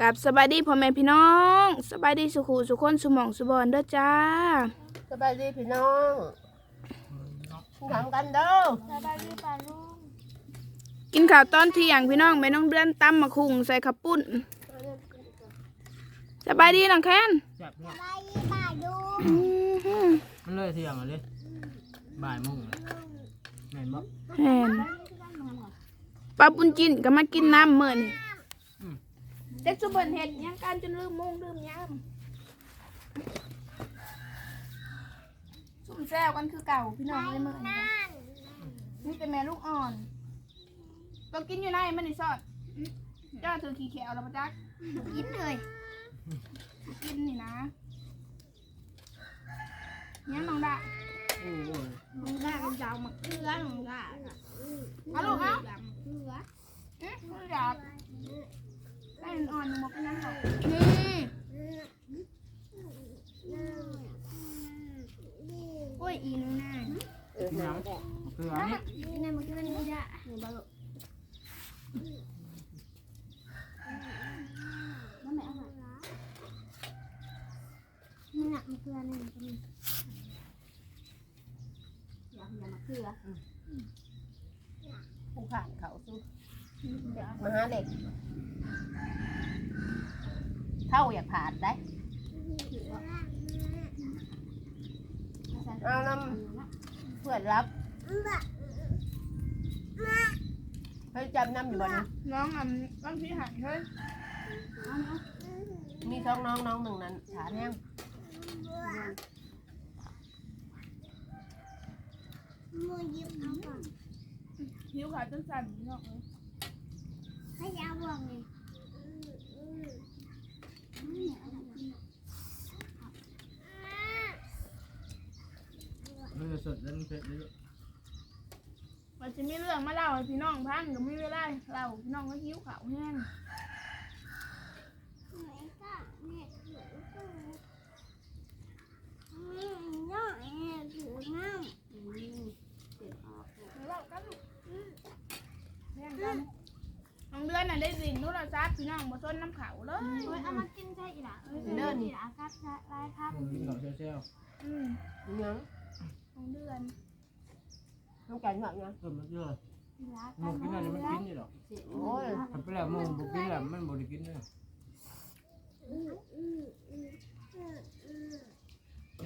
กับสบายดีพ่อแม่พี่น้องสบายดีสุขูสุขคนสุหมองสุบอนเด้อจ้าสบายดีพี่น้องทำกันเด้อกินข้าวตอนเที่ยงพี่น้องแม่น้องเดือนตำมะคุงใส่ข้าวปุ้นสบายดีน้องแคนจับเนาะอื้อหือมันเลยเที่ยงอะเลยบ่ายโมงเลยแม่นบ่แม่นปลาปุ้นจินก็มากินน้ำเมื่อนี่ เด็กสุบนเห็ดหยังการจนลืมโมงลืมยามซุ่มแซวกันคือเก่าพี่น้องเลยเมื่อนี้นี่เป็นแม่ลูกอ่อนก็กินอยู่ในมันนี่ซอดเจ้าถือขี้เขียวแล้วปะจักกินเลยกินนี่นะยังน้องดาโอ้โหน้องดาเป็นยาวมะเขือน้องดาเอาลูกเอาเขือเอ๊ะไม่อยา กได้อ่อนๆหมกนั่นหรอกนี่โอ้ยอีน้องหน้าเออหนาวแดดคืออันนี้กินในมันกินในมันจะนี่บ้าลูกแล้วแม่เอามามันหนักมันเกลือนี่มันก็มีอย่าอย่ามาเกลือผู้ผ่านเขาสู้ มาหาเหล็กเท่าอยากผ่านได้เอาน้ำเพื่อนรับเฮ้ยจำน้ำอยู่บ่นี้น้องอันบางทีหายเฮ้ยมีท้องน้องน้องหนึ่งนั้นขาแห้งหิวขาจนสั่นพี่น้องเอ้ย มันจะสดแล้วมันเผ็ดเลยมันจะมีเรื่องมาเล่าให้พี่น้องพังก็ไม่เวลาเล่าพี่น้องก็หิวขาวแห้งเล่ากันลูกแย่งกันน้องเดือนน่ะได้สินโทรศั พท์พี่น้องมาส้นน้ำเขาเลยเอามากินใช่อีหล่ะเออเดินอีหล่ะครับใช่ไรครับมันกินกับเซลล์อืมยังน้องเดือนน้องกันแบบยังเพิ่มมันเยอะอีหล่ะหมูกินอะไรมันกินอยู่หรอกโอ้ยทำไปแล้วหมูบุกินแล้วมันบ่ได้กินเลย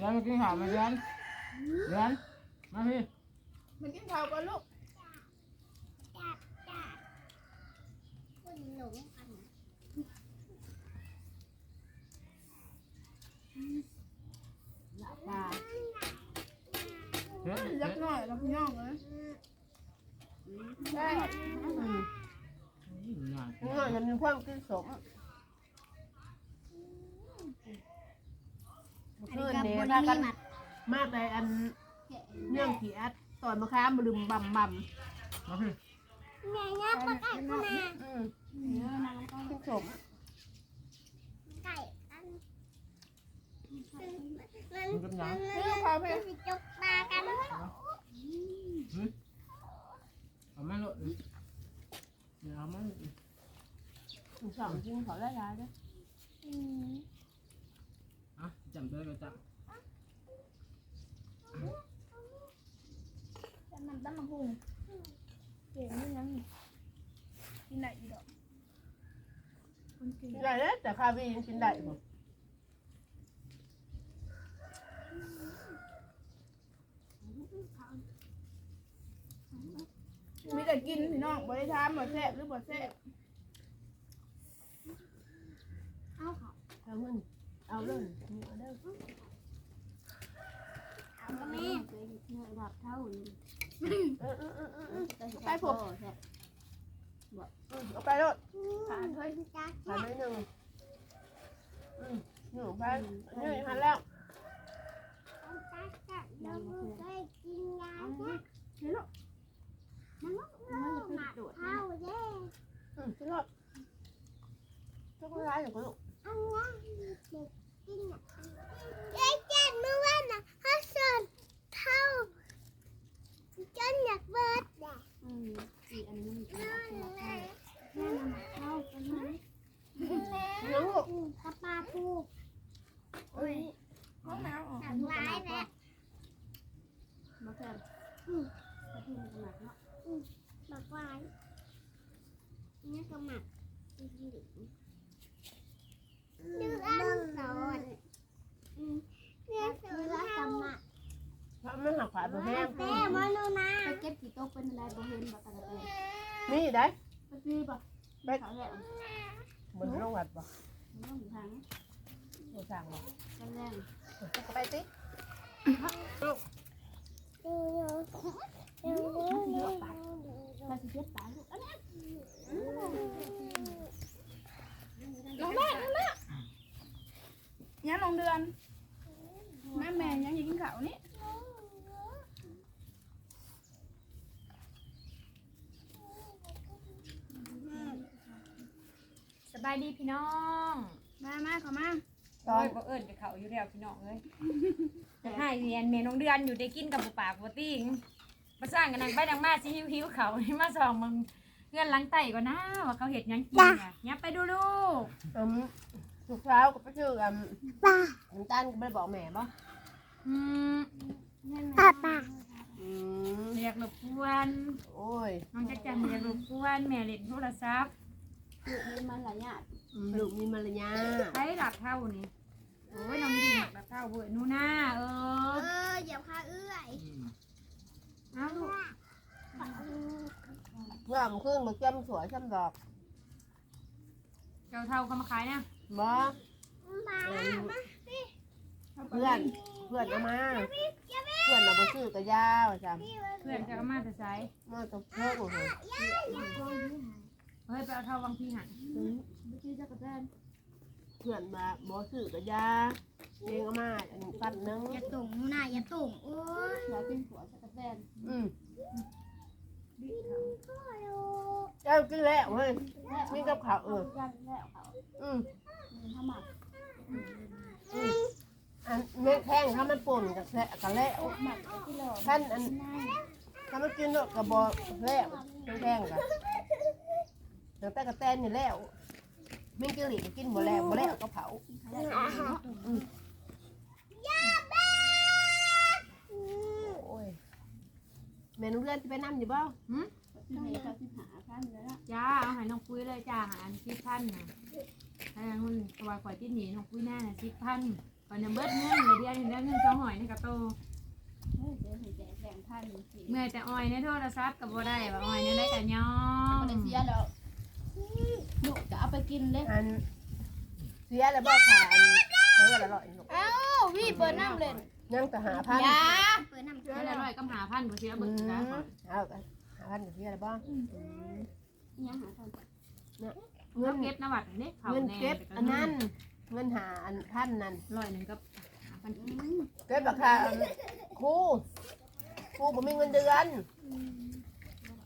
ยันมากินข้าวมายันยันมาพี่มากินข้าวก่อนลูกตา เผ็ด ยักหน่อยแล้วพี่น้องเลยได้อืมง่ายนี่มันมีความกินสมเพื่อนเนี่ยพากันมาแต่อันเนื่องขี้อัดต่อยมะขามบลืมบำบำมาพี่อืมกินสม มันกับหยังนี่ข้าวเพื่อนเอาแม่ลูกเนี่ยเอามากินสองกินขอละลายด้วยอะจำตัวก็จำแต่มันตั้งมาหุงเก่งนี่ยังกินไหนอีดอกคนเก่งกินได้เลยแต่คาบีกินได้บ่มี แต่กินพี่น้องบริทามบ่แซ่บหรือบ่แซ่บเอาเงินเอาเลยนี่เอาเด้อก็แม่เคยเนื้อดับเท่านึงเออเออเออเออเออไปผมเอาไปรถผ่านเฮ้ยผ่านไปหนึ่งอืมหนึ่งไปนี่หันแล้วนี่ลู กมันจะโดดอืมไปรถจะก็ร้ายอยู่กับลูกอืมอีอันนี้มันจะโดดเท่าแม่นำเท่ากันไหมนี่ลูกปลาปลาทูโอ้ยห้องน้ำออก หนักร้ายแน่มาแค่ ปลาทูมันหนักเนาะหนักร้ายนี่ก็หนักดื้ออันสอนเนี่ยคือรักกมัดเพราะมันหักขวาบ่แห้งแต่มาโนนาไปเก็บกี่โต๊ะเป็นอะไรบ่เห็นบ่ตะกะแตนนี่ได้ไปซื้อบ่ไปขาแหละบนโรงวัดบ่มันต้องทางบ่สั่งบ่กันแรงไปสิไปสิเก็บปลาลูก ลงแม่ลงแม่ยังลงเดือนแม่แม่ยังยากกินข้านี่สบายดีพี่น้อง มามาข้ามา ตอนโอ้ยบ่เอิญกับเขาอยู่แล้วพี่น้องเอ้ยจะให้เรียนเมน้องเดือนอยู่ได้กินกับบุปากบุติ้งมาสร้างกันนังไปนังมาสิหิวหิวเขาให้มาส่องมึงเงื่อนหลังไตก่อนนะว่าเขาเห็ดหยังกินอะยับไปดูลูกอืมทุกเช้าก็ไปชื่ออืมน้ำตาลก็ไม่ได้บอกแม่บ่อืมป้าป้าอืมเรียกรบกวนโอ้ยน้องจักจันเรียกรบกวนแม่เล่นโทรศัพท์ คือมันหลายอย่างอืมลูกมีมารยาทใช้หลับเท่านี่โอ้ยน้องดีหลับเท่าเบื่อนูน่าเออเอออย่าพาเอื้อยเอาลูกเมื่อมขึ้นมาเจ้มสวยช้ำดอกเจ้าเท่าก็มาขายนะบ่มาอืมเพื่อนเพื่อนเอามาเพื่อนเอาไปซื้อกระยาว่าจ้ะเพื่อนจะเอามาแต่ใช้มาตกเพิ่มเลย เฮ้ยไปเอาเท่าบางทีหันไปซื้อจักรแตนเพื่อนมาบ่ซื้อกระยาเองเอามาอันนี้ปัดนึงอย่าตุ่มหน้าอย่าตุ่มโอ้ยอย่าเป็นผัวจักรแตนอืมเจ้ากินแล้วเฮ้ยมีกับข้าวเออยันแล้วเขาอืมทำหมักอันแม่แข้งถ้ามันป่นกับแสะกันแล้วหมักที่หล่อท่านอันถ้ามันกินแล้วกับบอแล้วแม่แข้งกัน แต่แต่กระแตนนี่แล้วไม่กินหลีกกินบ่แล้วบ่แล้วก็เผาโอ้ยแม่นุ่งเรือนจะไปนั่อยู่บ่ที่ไหนเขาที่หาท่านเลยนะจ้าเอาให้น้องปุ้ยเลยจ้าหาอันสิบพันนะให้หุ่นตัวข่อยที่หนีน้องปุ้ยแน่น่ะสิบพันก่อนจะเบิดเงินเลยเดียวนี่ได้เงินสองหอยในกระโตเฮ้ยเดี๋ยวให้แจกแบ่งท่านสิเมื่อยแต่อ้อยในโทรศัพท์กับบ่ได้ว่าอ้อยในได้กันยอก็มได้เสียแล้ว ลูกจะเอาไปกินเลยอันเสียแล้วบ่ขาอันเขาเรียกอะไรลูกเอ้าพี่เปิดน้ำเล่นยังแต่หาพันยาเปิดน้ำเมื่อไรก็หาพันบ่เสียอืเบิดมนะเอากันหาพันเสียแล้วบ่ยังหาท่านเงิเงินนเก็บนะวัดนี่เขาเงินแน่เก็บอันนั้นเงินหาอันพันนั่นร้อยหนึ่งกับหาพันกีบเก็บราคาครูครูผมมีเงินเดือน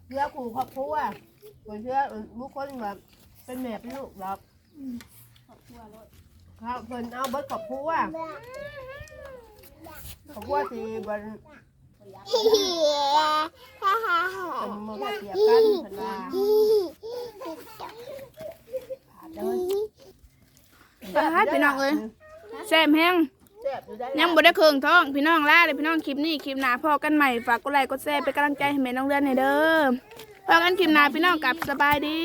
เชื่อครูครอบครัว ผมเชื่อบุคคลแบบเป็นแม่เป็นลูกหรอกครอบครัวรถเขาเพิ่นเอาเบิดครอบครัวครอบครัวที่บนเป็นมือว่าเสียกันเพิ่นว่าขาดเลยไปให้พี่น้องเอ้ยแซ่บแห้งเจ็บอยู่ได้ยังบ่ได้เครื่องท้องพี่น้องล่าเลยพี่น้องคลิปนี้คลิปหน้าพอกันใหม่ฝากกดไลค์กดแชร์เป็นกำลังใจให้แม่น้องเดือนหน่อยเด้อ พอกันคลิปหน้าพี่น้องกลับสบายดี